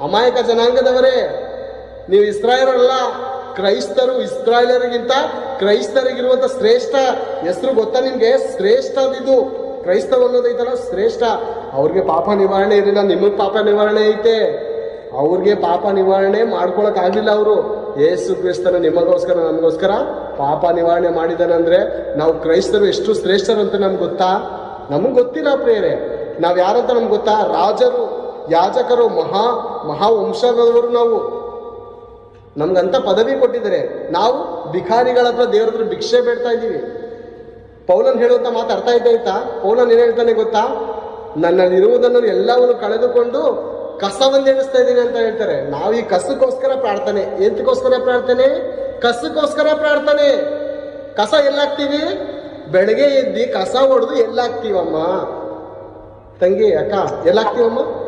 ಅಮಾಯಕ ಜನಾಂಗದವರೇ, ನೀವು ಇಸ್ರಾಯೇಲರಲ್ಲ, ಕ್ರೈಸ್ತರು ಇಸ್ರಾಯೇಲರಿಗಿಂತ ಕ್ರೈಸ್ತರಿಗಿರುವಂತ ಶ್ರೇಷ್ಠ ಹೆಸರು ಗೊತ್ತಾ ನಿಮ್ಗೆ? ಶ್ರೇಷ್ಠ ಇದು ಕ್ರೈಸ್ತವ ಅನ್ನೋದೈತಲ್ಲ ಶ್ರೇಷ್ಠ. ಅವ್ರಿಗೆ ಪಾಪ ನಿವಾರಣೆ ಇರಲಿಲ್ಲ, ನಿಮಗೆ ಪಾಪ ನಿವಾರಣೆ ಐತೆ. ಅವ್ರಿಗೆ ಪಾಪ ನಿವಾರಣೆ ಮಾಡ್ಕೊಳಕ್ ಆಗ್ಲಿಲ್ಲ ಅವರು. ಯೇಸು ಕ್ರಿಸ್ತನ ನಿಮಗೋಸ್ಕರ, ನಮಗೋಸ್ಕರ ಪಾಪ ನಿವಾರಣೆ ಮಾಡಿದಾನಂದ್ರೆ ನಾವು ಕ್ರೈಸ್ತರು ಎಷ್ಟು ಶ್ರೇಷ್ಠರು ಅಂತ ನಮ್ಗೆ ಗೊತ್ತಾ? ನಮಗೆ ಗೊತ್ತಿಲ್ಲ ಪ್ರೇರೆ ನಾವ್ ಯಾರಂತ ನಮ್ಗೆ ಗೊತ್ತಾ? ರಾಜರು. ಯಾಜಕರು ಮಹಾ ಮಹಾ ವಂಶದವರು ನಾವು. ನಮ್ಗಂತ ಪದವಿ ಕೊಟ್ಟಿದ್ದಾರೆ. ನಾವು ಭಿಕಾರಿಗಳ ಹತ್ರ ದೇವ್ರ ಭಿಕ್ಷೆ ಬೇಡ್ತಾ ಇದ್ದೀವಿ. ಪೌಲನ್ ಹೇಳುವಂತ ಮಾತು ಅರ್ಥ ಆಯ್ತಾ ಪೌಲನ್ ಏನ್ ಹೇಳ್ತಾನೆ ಗೊತ್ತಾ? ನನ್ನಲ್ಲಿರುವುದನ್ನು ಎಲ್ಲವನ್ನು ಕಳೆದುಕೊಂಡು ಕಸವನ್ನು ಎಣಿಸ್ತಾ ಇದ್ದೀನಿ ಅಂತ ಹೇಳ್ತಾರೆ. ನಾವು ಈ ಕಸಕ್ಕೋಸ್ಕರ ಪ್ರಾರ್ಥನೆ. ಎಂತಕ್ಕೋಸ್ಕರ ಪ್ರಾರ್ಥನೆ? ಕಸಕ್ಕೋಸ್ಕರ ಪ್ರಾರ್ಥನೆ. ಕಸ ಎಲ್ಲಾಗ್ತೀವಿ? ಬೆಳಗ್ಗೆ ಎದ್ದಿ ಕಸ ಹೊಡೆದು ಎಲ್ಲಾಗ್ತೀವಮ್ಮ. ತಂಗಿ, ಅಕ್ಕ ಎಲ್ಲಾಕ್ತೀವಮ್ಮ